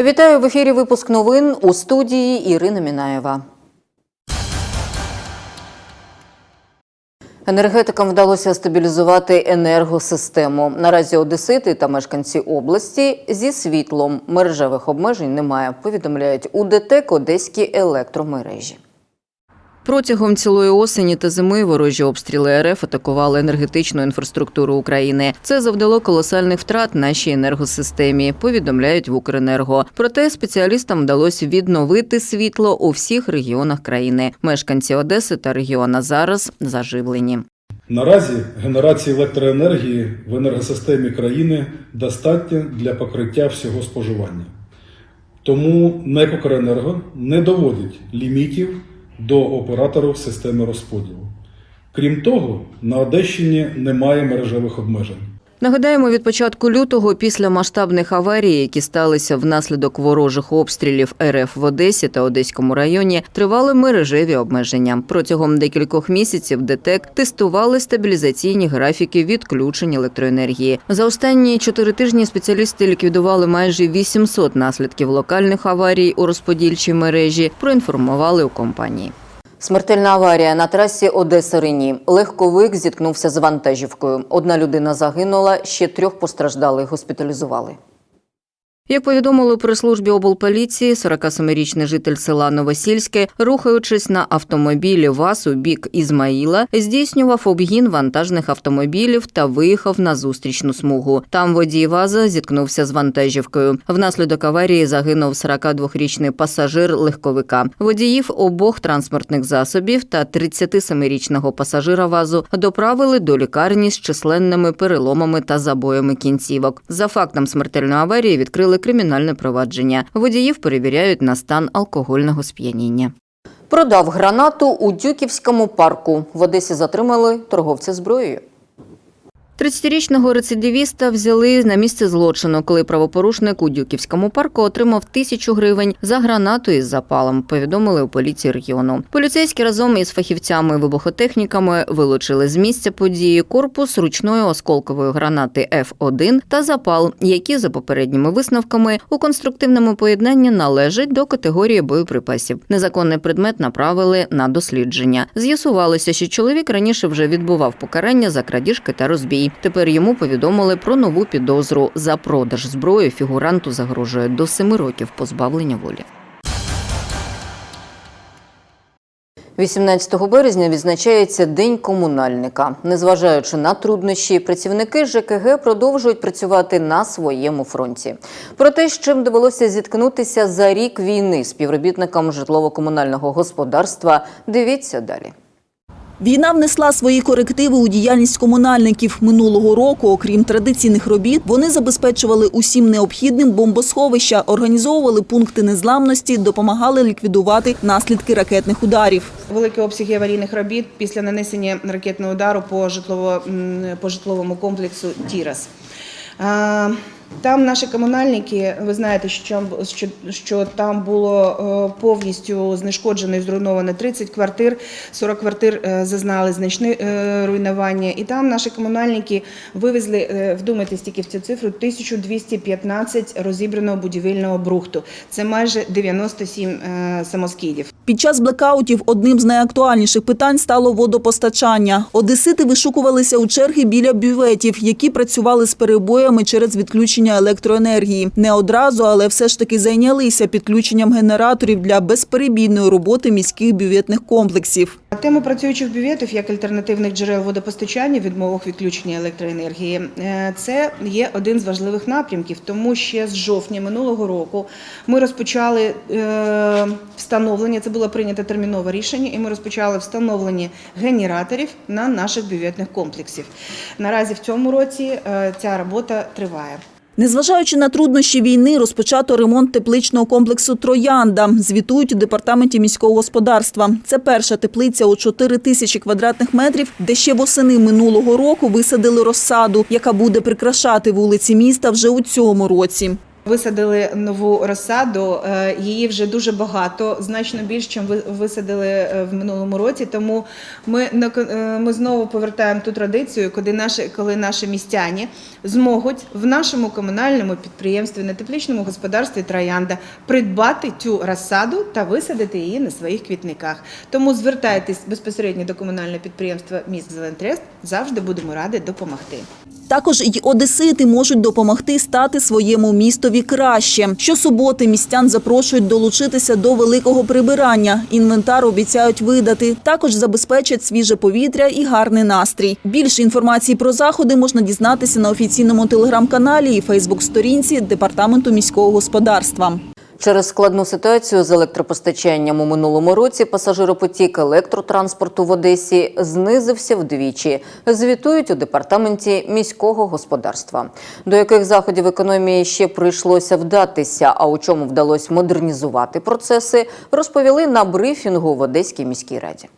Вітаю в ефірі. Випуск новин у студії Ірина Мінаєва. Енергетикам вдалося стабілізувати енергосистему. Наразі одесити та мешканці області зі світлом мережевих обмежень немає. Повідомляють у ДТЕК Одеські електромережі. Протягом цілої осені та зими ворожі обстріли РФ атакували енергетичну інфраструктуру України. Це завдало колосальних втрат нашій енергосистемі. Повідомляють в Укренерго. Проте спеціалістам вдалося відновити світло у всіх регіонах країни. Мешканці Одеси та регіона зараз заживлені. Наразі генерації електроенергії в енергосистемі країни достатньо для покриття всього споживання. Тому НЕК «Укренерго» не доводить лімітів до операторів системи розподілу. Крім того, на Одещині немає мережевих обмежень. Нагадаємо, від початку лютого, після масштабних аварій, які сталися внаслідок ворожих обстрілів РФ в Одесі та Одеському районі, тривали мережеві обмеження. Протягом декількох місяців ДТЕК тестували стабілізаційні графіки відключень електроенергії. За останні чотири тижні спеціалісти ліквідували майже 800 наслідків локальних аварій у розподільчій мережі. Проінформували у компанії. Смертельна аварія на трасі Одеса Рені. Легковик зіткнувся з вантажівкою. Одна людина загинула, ще трьох постраждалих госпіталізували. Як повідомили у прес-службі облполіції, 47-річний житель села Новосільське, рухаючись на автомобілі ВАЗ у бік Ізмаїла, здійснював обгін вантажних автомобілів та виїхав на зустрічну смугу. Там водій ВАЗа зіткнувся з вантажівкою. Внаслідок аварії загинув 42-річний пасажир легковика. Водіїв обох транспортних засобів та 37-річного пасажира ВАЗу доправили до лікарні з численними переломами та забоями кінцівок. За фактом смертельної аварії відкрили кримінальне провадження. Водіїв перевіряють на стан алкогольного сп'яніння. Продав гранату у Дюківському парку. В Одесі затримали торговця зброєю. 30-річного рецидивіста взяли на місце злочину, коли правопорушник у Дюківському парку отримав тисячу гривень за гранату із запалом. Повідомили у поліції регіону. Поліцейські разом із фахівцями-вибухотехніками вилучили з місця події корпус ручної осколкової гранати F1 та запал, які за попередніми висновками у конструктивному поєднанні належать до категорії боєприпасів. Незаконний предмет направили на дослідження. З'ясувалося, що чоловік раніше вже відбував покарання за крадіжки та розбій. Тепер йому повідомили про нову підозру за продаж зброї. Фігуранту загрожує до семи років позбавлення волі. 18 березня відзначається День комунальника. Незважаючи на труднощі, працівники ЖКГ продовжують працювати на своєму фронті. Про те, з чим довелося зіткнутися за рік війни співробітникам житлово-комунального господарства, дивіться далі. Війна внесла свої корективи у діяльність комунальників минулого року. Окрім традиційних робіт, вони забезпечували усім необхідним бомбосховища, організовували пункти незламності, допомагали ліквідувати наслідки ракетних ударів. Великі обсяги аварійних робіт після нанесення ракетного удару по, житлово, по житловому комплексу Тірас. Там наші комунальники, ви знаєте, що, що, що там було е, повністю знешкоджено і зруйновано 30 квартир, 40 квартир е, зазнали значне е, руйнування. І там наші комунальники вивезли, вдумайтесь тільки в цю цифру, 1215 розібраного будівельного брухту. Це майже 97 е, самоскидів. Під час блекаутів одним з найактуальніших питань стало водопостачання. Одесити вишукувалися у черги біля бюветів, які працювали з перебоями через відключення електроенергії. Не одразу, але все ж таки зайнялися підключенням генераторів для безперебійної роботи міських бюветних комплексів. Тема працюючих бюветів як альтернативних джерел водопостачання, відмовах відключення електроенергії, е, це є один з важливих напрямків. Тому ще з жовтня минулого року ми розпочали е, встановлення. Це було прийнято термінове рішення, і ми розпочали встановлення генераторів на наших бюветних комплексів. Наразі в цьому році е, ця робота триває. Незважаючи на труднощі війни, розпочато ремонт тепличного комплексу Троянда. Звітують у департаменті міського господарства. Це перша теплиця у 4 тисячі квадратних метрів, де ще восени минулого року висадили розсаду, яка буде прикрашати вулиці міста вже у цьому році. Висадили нову розсаду, е, її вже дуже багато, значно більше, ніж ви- висадили е, в минулому році. Тому ми, е, ми знову повертаємо ту традицію, коли наші, коли наші містяні зможуть в нашому комунальному підприємстві на тепличному господарстві Троянда придбати цю розсаду та висадити її на своїх квітниках. Тому звертайтесь безпосередньо до комунального підприємства міст Зелентрест. Завжди будемо раді допомогти. Також й одесити можуть допомогти стати своєму містові краще. Щосуботи містян запрошують долучитися до великого прибирання. Інвентар обіцяють видати. Також забезпечать свіже повітря і гарний настрій. Більше інформації про заходи можна дізнатися на офіційному телеграм-каналі і Фейсбук-сторінці Департаменту міського господарства. Через складну ситуацію з електропостачанням у минулому році пасажиропотік електротранспорту в Одесі знизився вдвічі. Звітують у департаменті міського господарства. До яких заходів економії ще прийшлося вдатися, а у чому вдалося модернізувати процеси, розповіли на брифінгу в Одеській міській раді.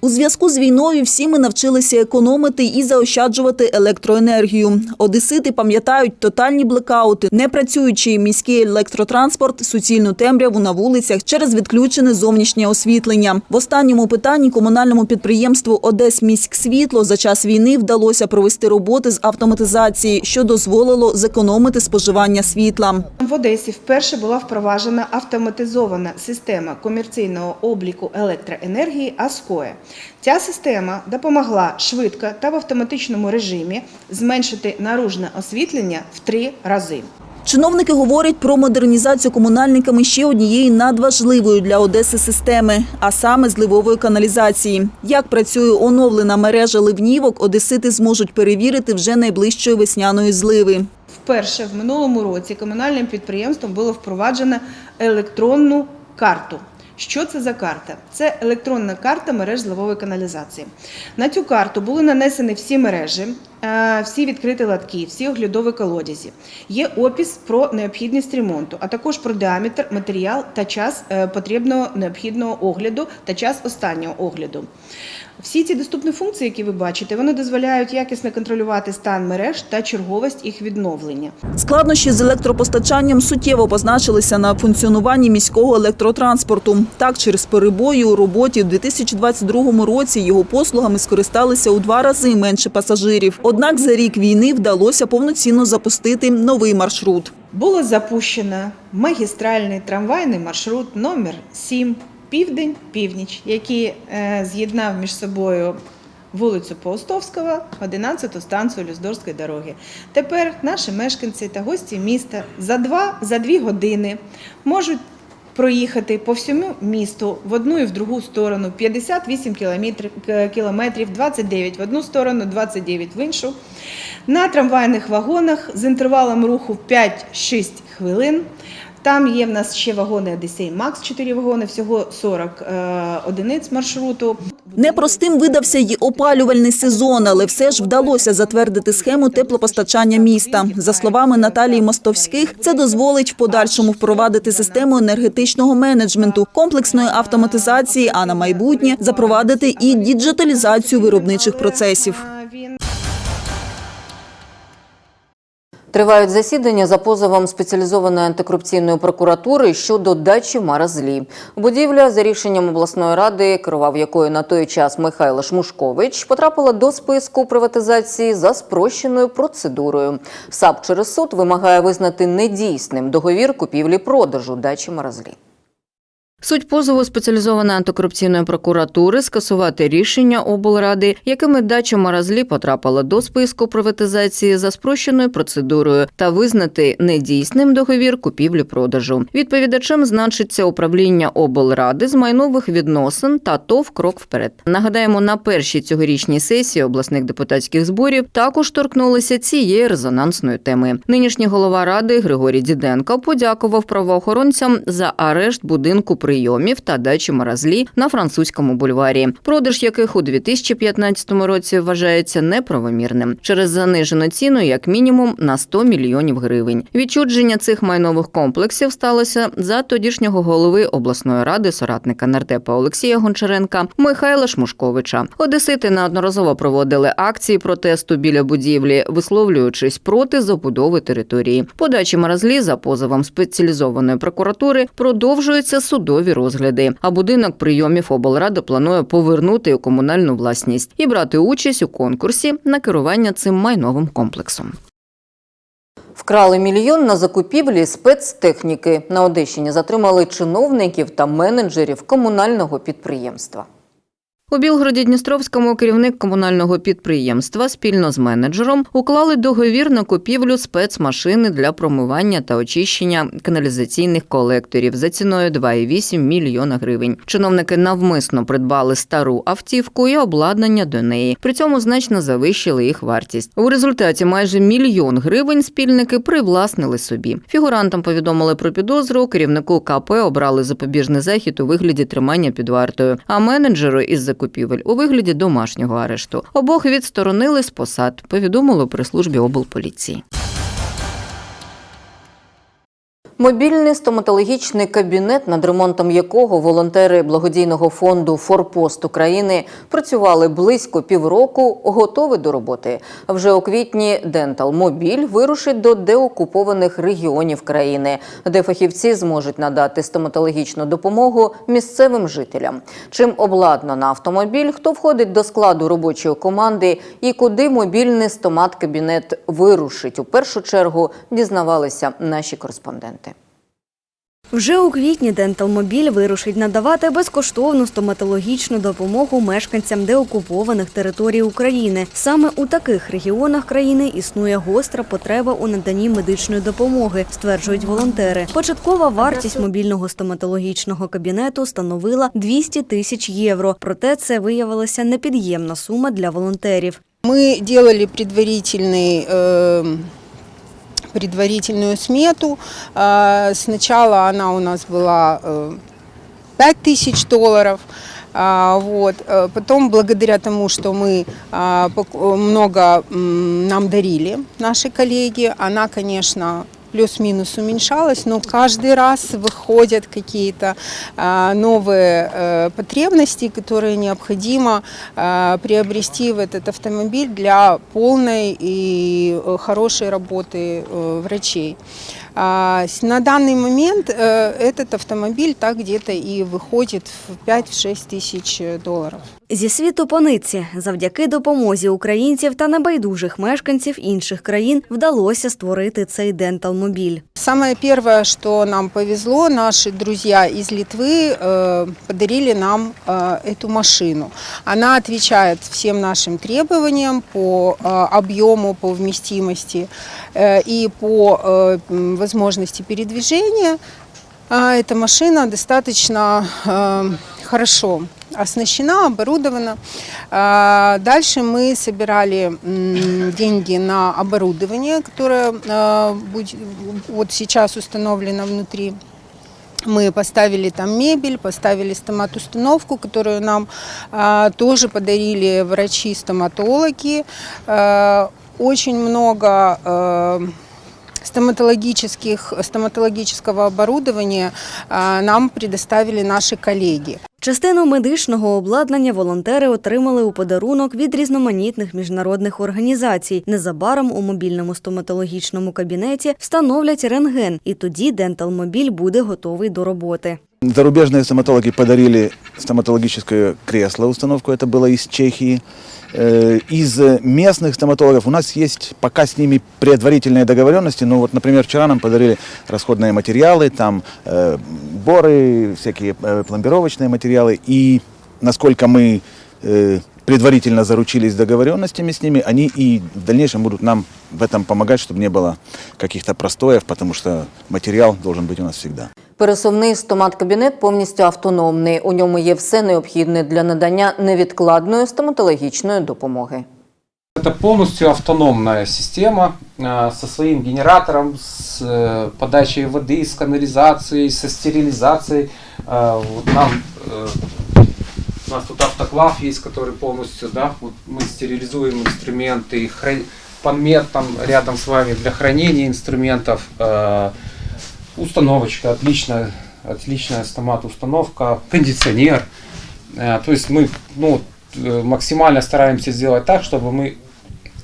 У зв'язку з війною всі ми навчилися економити і заощаджувати електроенергію. Одесити пам'ятають тотальні блекаути, непрацюючий міський електротранспорт, суцільну темряву на вулицях через відключене зовнішнє освітлення. В останньому питанні комунальному підприємству «Одесміськсвітло» за час війни вдалося провести роботи з автоматизації, що дозволило зекономити споживання світла. В Одесі вперше була впроваджена автоматизована система комерційного обліку електроенергії АСКОЕ. Ця система допомогла швидко та в автоматичному режимі зменшити наружне освітлення в три рази. Чиновники говорять про модернізацію комунальниками ще однієї надважливої для Одеси системи, а саме зливової каналізації. Як працює оновлена мережа ливнівок, одесити зможуть перевірити вже найближчої весняної зливи. Вперше в минулому році комунальним підприємством було впроваджено електронну карту. Що це за карта? Це електронна карта мереж зливової каналізації. На цю карту були нанесені всі мережі, е, всі відкриті латки, всі оглядові колодязі. Є опис про необхідність ремонту, а також про діаметр, матеріал та час е, потрібного необхідного огляду та час останнього огляду. Всі ці доступні функції, які ви бачите, вони дозволяють якісно контролювати стан мереж та черговість їх відновлення. Складнощі з електропостачанням суттєво позначилися на функціонуванні міського електротранспорту. Так, через перебої у роботі у 2022 році його послугами скористалися у два рази менше пасажирів. Однак за рік війни вдалося повноцінно запустити новий маршрут. Було запущено магістральний трамвайний маршрут номер 7 Південь-Північ, який е, з'єднав між собою вулицю Паустовського, 11-ту станцію Люздорської дороги. Тепер наші мешканці та гості міста за два за дві години можуть проїхати по всьому місту в одну і в другу сторону 58 кілометрів, к- кілометрів 29 в одну сторону, 29 в іншу. На трамвайних вагонах з інтервалом руху 5-6 хвилин. Там є в нас ще вагони Одесей Макс, 4 вагони, всього 40 е, одиниць маршруту. Непростим видався й опалювальний сезон, але все ж вдалося затвердити схему теплопостачання міста. За словами Наталії Мостовських, це дозволить в подальшому впровадити систему енергетичного менеджменту, комплексної автоматизації, а на майбутнє запровадити і діджиталізацію виробничих процесів. Тривають засідання за позовом спеціалізованої антикорупційної прокуратури щодо дачі Маразлі. Будівля за рішенням обласної ради, керував якою на той час Михайло Шмушкович, потрапила до списку приватизації за спрощеною процедурою. САП через суд вимагає визнати недійсним договір купівлі-продажу дачі Маразлі. Суть позову спеціалізованої антикорупційної прокуратури скасувати рішення облради, якими дача Маразлі потрапила до списку приватизації за спрощеною процедурою, та визнати недійсним договір купівлі-продажу. Відповідачем значиться управління облради з майнових відносин та ТОВ крок вперед. Нагадаємо, на першій цьогорічній сесії обласних депутатських зборів також торкнулися цієї резонансної теми. Нинішній голова ради Григорій Діденко подякував правоохоронцям за арешт будинку прийомів та дачі Маразлі на французькому бульварі, продаж яких у 2015 році вважається неправомірним через занижену ціну як мінімум на 100 мільйонів гривень. Відчудження цих майнових комплексів сталося за тодішнього голови обласної ради соратника нардепа Олексія Гончаренка Михайла Шмушковича. Одесити неодноразово проводили акції протесту біля будівлі, висловлюючись проти забудови території. Подачі Маразлі за позовом спеціалізованої прокуратури продовжуються судові розгляди. А будинок прийомів облрада планує повернути у комунальну власність і брати участь у конкурсі на керування цим майновим комплексом. Вкрали мільйон на закупівлі спецтехніки. На Одещині затримали чиновників та менеджерів комунального підприємства. У Білгороді-Дністровському керівник комунального підприємства спільно з менеджером уклали договір на купівлю спецмашини для промивання та очищення каналізаційних колекторів за ціною 2,8 мільйона гривень. Чиновники навмисно придбали стару автівку і обладнання до неї. При цьому значно завищили їх вартість. У результаті майже мільйон гривень спільники привласнили собі. Фігурантам повідомили про підозру. Керівнику КП обрали запобіжний захід у вигляді тримання під вартою, а менеджеру із закупівель у вигляді домашнього арешту. Обох відсторонили з посад. Повідомило при службі облполіції. Мобільний стоматологічний кабінет, над ремонтом якого волонтери благодійного фонду Форпост України працювали близько півроку, готовий до роботи. Вже у квітні Дентал Мобіль вирушить до деокупованих регіонів країни, де фахівці зможуть надати стоматологічну допомогу місцевим жителям. Чим обладнано автомобіль, хто входить до складу робочої команди і куди мобільний стомат-кабінет вирушить у першу чергу, дізнавалися наші кореспонденти. Вже у квітні Денталмобіль вирушить надавати безкоштовну стоматологічну допомогу мешканцям деокупованих територій України. Саме у таких регіонах країни існує гостра потреба у наданні медичної допомоги, стверджують волонтери. Початкова вартість мобільного стоматологічного кабінету становила 200 тисяч євро. Проте це виявилася непід'ємна сума для волонтерів. Мы делали предварительный, э, предварительную смету. А, Сначала она у нас была э, 5 тысяч долларов. А, Вот. э, Потом, благодаря тому, что мы а, пок- много м, нам дарили наши коллеги, она, конечно, плюс-минус уменьшалась, но каждый раз выходят какие-то а, новые э, потребности, которые необходимо а, приобрести в этот автомобиль для полной и э, хорошей работы э, врачей. А, с- На данный момент э, этот автомобиль так где-то и выходит в 5-6 тысяч э, долларов. Зі світу пониці, завдяки допомозі українців та небайдужих мешканців інших країн вдалося створити цей денталмобіль. Самое первое, что нам повезло, наши друзья из Литвы э, подарили нам э, эту машину. Она отвечает всем нашим требованиям по э, объему, по вместимости э, и по э, м, возможности передвижения. А Эта машина достаточно э, хорошо оснащена, оборудована. А, Дальше мы собирали деньги на оборудование, которое э, вот сейчас установлено внутри. Мы поставили там мебель, поставили стомат-установку, которую нам а, тоже подарили врачи-стоматологи. Э, очень много стоматологических, стоматологического оборудования а, нам предоставили наши коллеги. Частину медичного обладнання волонтери отримали у подарунок від різноманітних міжнародних організацій. Незабаром у мобільному стоматологічному кабінеті встановлять рентген, і тоді денталмобіль буде готовий до роботи. Зарубежные стоматологи подарили стоматологическое кресло, установку это было из Чехии. Э, Из местных стоматологов у нас есть пока с ними предварительные договоренности. Ну вот, например, вчера нам подарили расходные материалы, там э, боры, всякие э, пломбировочные материалы. И насколько мы э, предварительно заручились договоренностями с ними, они и в дальнейшем будут нам в этом помогать, чтобы не было каких-то простоев, потому что материал должен быть у нас всегда. Пересувний стомат-кабінет повністю автономний. У ньому є все необхідне для надання невідкладної стоматологічної допомоги. Это полностью автономная система э, со своим генератором, с э, подачей воды, с канализацией, со стерилизацией. Э, вот нам э, у нас тут автоклав есть, который полностью, да, вот мы стерилизуем инструменты, хра- подмет там рядом с вами для хранения инструментов, э, установочка отличная, отличная стомат-установка, кондиционер. Э, то есть мы ну, э, максимально стараемся сделать так, чтобы мы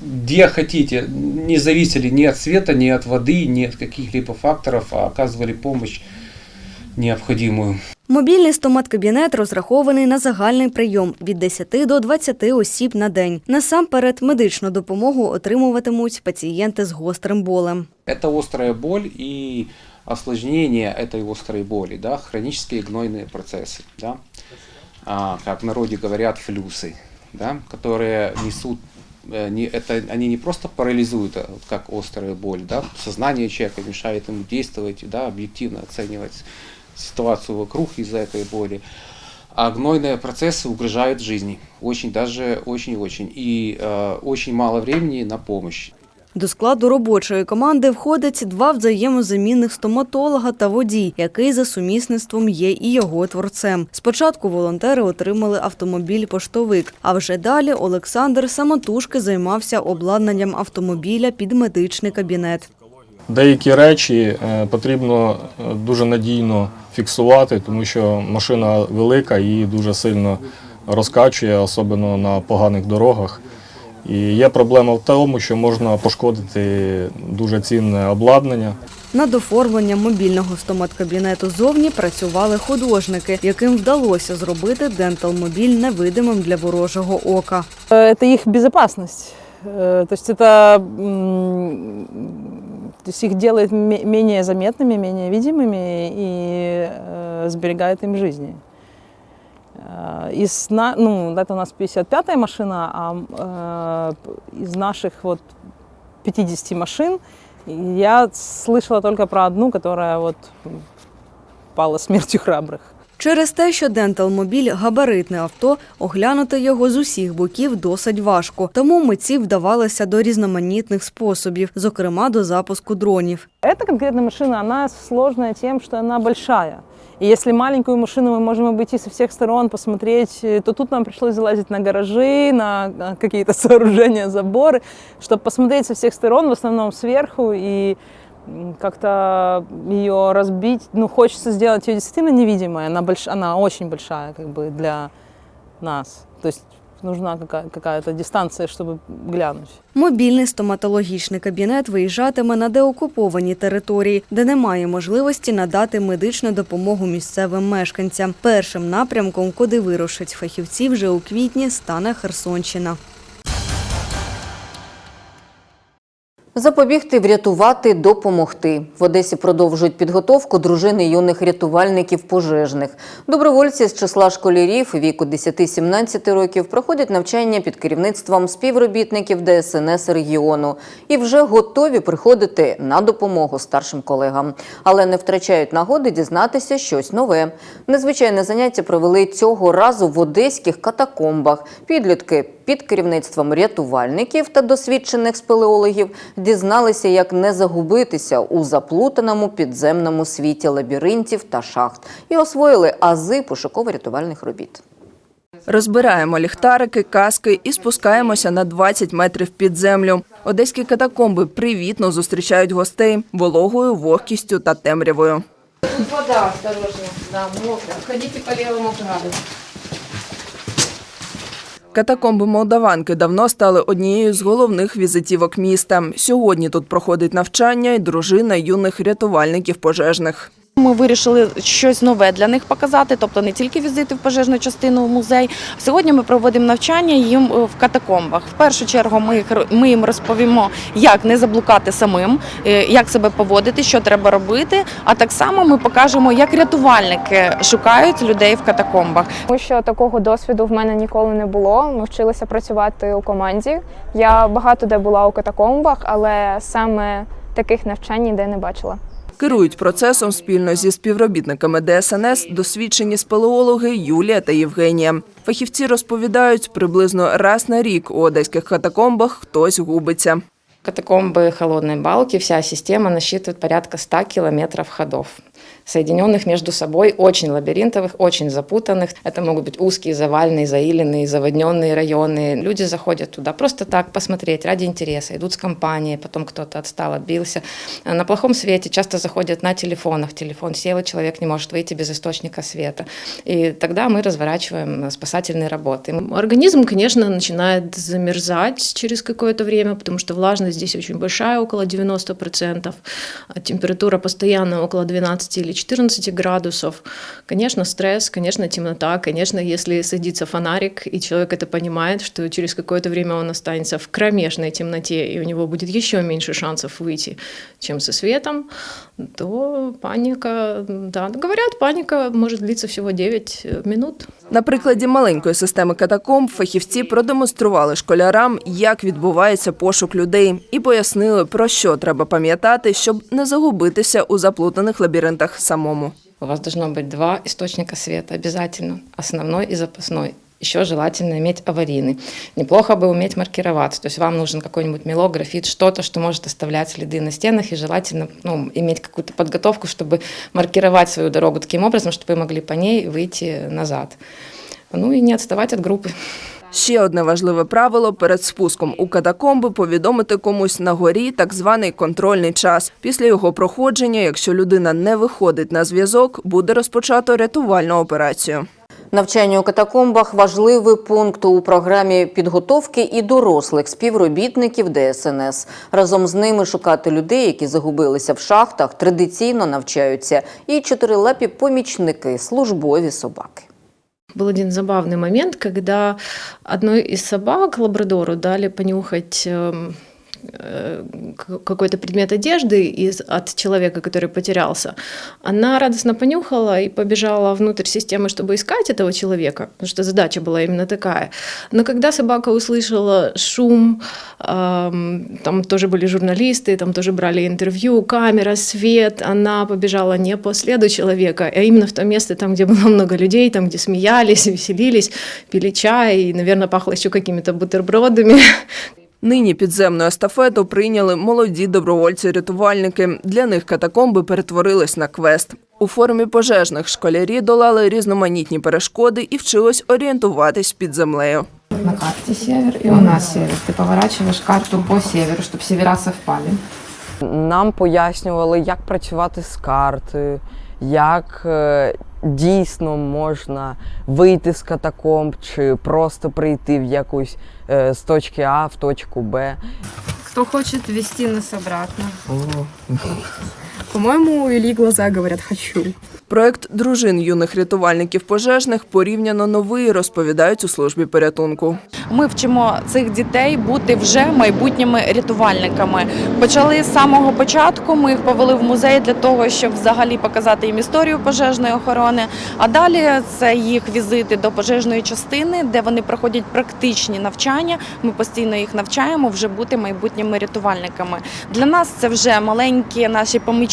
где хотите, не зависели ни от света, ни от воды, ни от каких-либо факторов, а оказывали помощь необходимую. Мобільний стомат-кабінет розрахований на загальний прийом від 10 до 20 осіб на день. Насамперед, медичну допомогу отримуватимуть пацієнти з гострим болем. Это острая боль и осложнение этой острой боли, да, хронические гнойные процессы, да, а, как в народе говорят, флюсы, да, которые несут, э, не, это, они не просто парализуют, а вот как острая боль, да, сознание человека мешает ему действовать, да, объективно оценивать ситуацию вокруг из-за этой боли. А гнойные процессы угрожают жизни, очень даже очень-очень, и э, очень мало времени на помощь. До складу робочої команди входить два взаємозамінних стоматолога та водій, який за сумісництвом є і його творцем. Спочатку волонтери отримали автомобіль-поштовик, а вже далі Олександр самотужки займався обладнанням автомобіля під медичний кабінет. Деякі речі е, потрібно е, дуже надійно фіксувати, тому що машина велика і дуже сильно розкачує, особливо на поганих дорогах. І є проблема в тому, що можна пошкодити дуже цінне обладнання. Над оформленням мобільного стомат-кабінету зовні працювали художники, яким вдалося зробити дентал-мобіль невидимим для ворожого ока. Это их безопасность. Э, То есть это м, то есть их делает ме- менее заметными, менее видимыми и э, сберегает им жизни. Э, Из, ну, это у нас 55-я машина, а э, из наших вот 50 машин я слышала только про одну, которая вот пала смертью храбрых. Через те, що дентал-мобіль – габаритне авто, оглянути його з усіх боків досить важко. Тому митці вдавалися до різноманітних способів, зокрема до запуску дронів. Эта конкретная машина, она сложная тем, что она большая. И если маленькую машину мы можем обойти со всех сторон, посмотреть, э, то тут нам пришлось залазить на гаражи, на э, какие-то сооружения, заборы, чтобы посмотреть со всех сторон, в основном сверху, и м, как-то ее разбить. Ну, хочется сделать ее действительно невидимой. Она, больш... она очень большая как бы для нас. То есть нужна какая- какая-то дистанция, чтобы глянуть. Мобільний стоматологічний кабінет виїжджатиме на деокуповані території, де немає можливості надати медичну допомогу місцевим мешканцям. Першим напрямком, куди вирушать фахівці вже у квітні, стане Херсонщина. Запобігти, врятувати, допомогти. В Одесі продовжують підготовку дружини юних рятувальників пожежних. Добровольці з числа школярів віку 10-17 років проходять навчання під керівництвом співробітників ДСНС регіону і вже готові приходити на допомогу старшим колегам, але не втрачають нагоди дізнатися щось нове. Незвичайне заняття провели цього разу в одеських катакомбах. Підлітки під керівництвом рятувальників та досвідчених спелеологів дізналися, як не загубитися у заплутаному підземному світі лабіринтів та шахт і освоїли ази пошуково-рятувальних робіт. Розбираємо ліхтарики, каски і спускаємося на 20 метрів під землю. Одеські катакомби привітно зустрічають гостей вологою вогкістю та темрявою. Вода, осторожно, да, мокро. Ходите по левому крану. Катакомби Молдаванки давно стали однією з головних візитівок міста. Сьогодні тут проходить навчання і дружина юних рятувальників пожежних. Ми вирішили щось нове для них показати, тобто не тільки візити в пожежну частину в музей. Сьогодні ми проводимо навчання їм е, в катакомбах. В першу чергу ми, їх ми їм розповімо, як не заблукати самим, е, як себе поводити, що треба робити. А так само ми покажемо, як рятувальники шукають людей в катакомбах. Тому що такого досвіду в мене ніколи не було. Ми вчилися працювати у команді. Я багато де була у катакомбах, але саме таких навчань ніде не бачила. Керують процесом спільно зі співробітниками ДСНС досвідчені спелеологи Юлія та Євгенія. Фахівці розповідають, приблизно раз на рік у одеських катакомбах хтось губиться. Катакомбы холодной балки, вся система насчитывает порядка 100 километров ходов. Соединенных между собой, очень лабиринтовых, очень запутанных. Это могут быть узкие, завальные, заиленные, заводненные районы. Люди заходят туда просто так посмотреть, ради интереса, идут с компанией, потом кто-то отстал, отбился. На плохом свете часто заходят на телефонах. Телефон сел, человек не может выйти без источника света. И тогда мы разворачиваем спасательные работы. Организм, конечно, начинает замерзать через какое-то время, потому что влажность здесь очень большая, около 90%, а температура постоянно около 12 или 14 градусов. Конечно, стресс, конечно, темнота, конечно, если садится фонарик, и человек это понимает, что через какое-то время он останется в кромешной темноте, и у него будет еще меньше шансов выйти, чем со светом, то паника, да, говорят, паника может длиться всего 9 минут. На прикладі маленької системи катакомб фахівці продемонстрували школярам, як відбувається пошук людей, і пояснили, про що треба пам'ятати, щоб не загубитися у заплутаних лабіринтах самому. У вас должно быть два источника света обязательно, основной и запасной Еще желательно иметь аварийный. Неплохо бы уметь маркироваться. То есть вам нужен какой-нибудь мелок, графит, что-то, что может оставлять следы на стенах. И желательно ну, иметь какую-то подготовку, чтобы маркировать свою дорогу таким образом, чтобы вы могли по ней выйти назад. Ну и не отставать от группы. Ще одне важливе правило перед спуском у катакомби повідомити комусь на горі так званий контрольний час. Після його проходження, якщо людина не виходить на зв'язок, буде розпочато рятувальну операцію. Навчання у катакомбах важливий пункт у програмі підготовки і дорослих співробітників ДСНС. Разом з ними шукати людей, які загубилися в шахтах, традиційно навчаються і чотирилапі помічники, службові собаки. Был один забавный момент, когда одной из собак, лабрадору, дали понюхать эм, э, к- какой-то предмет одежды из, от человека, который потерялся. Она радостно понюхала и побежала внутрь системы, чтобы искать этого человека, потому что задача была именно такая. Но когда собака услышала шум, там тоже были журналисты, там тоже брали интервью, камера, свет, она побежала не по следу человека, а именно в то место, там, где было много людей, там, где смеялись, веселились, пили чай, и, наверное, пахло еще какими-то бутербродами. Нині підземну естафету прийняли молоді добровольці-рятувальники. Для них катакомби перетворились на квест. У формі пожежних школярі долали різноманітні перешкоди і вчились орієнтуватись під землею. На карте север и у нас север. Ты поворачиваешь карту по северу, чтобы севера совпали. Нам пояснювали, як працювати з картою, як е, дійсно можна вийти з катакомб чи просто прийти в якусь е, з точки А в точку Б. Хто хоче вести нас обратно? По-моему, у Ильи глаза говорят «хочу». Проект дружин юних рятувальників пожежних порівняно новий, розповідають у службі порятунку. Ми вчимо цих дітей бути вже майбутніми рятувальниками. Почали з самого початку. Ми їх повели в музей для того, щоб взагалі показати їм історію пожежної охорони. А далі це їх візити до пожежної частини, де вони проходять практичні навчання. Ми постійно їх навчаємо вже бути майбутніми рятувальниками. Для нас це вже маленькі наші помічники,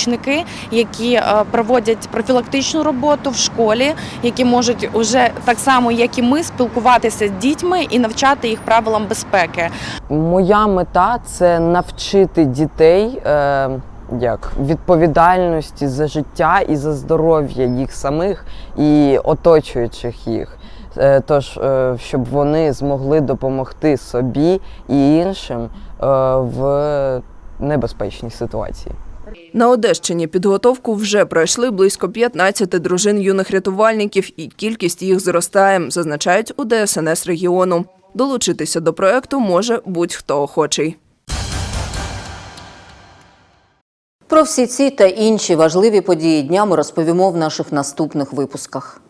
які е, проводять профілактичну роботу в школі, які можуть уже так само, як і ми, спілкуватися з дітьми і навчати їх правилам безпеки. Моя мета це навчити дітей е, як відповідальності за життя і за здоров'я їх самих і оточуючих їх. Е, Тож, е, щоб вони змогли допомогти собі і іншим в небезпечній ситуації. На Одещині підготовку вже пройшли близько 15 дружин юних рятувальників, і кількість їх зростає, зазначають у ДСНС регіону. Долучитися до проекту може будь-хто охочий. Про всі ці та інші важливі події дня ми розповімо в наших наступних випусках.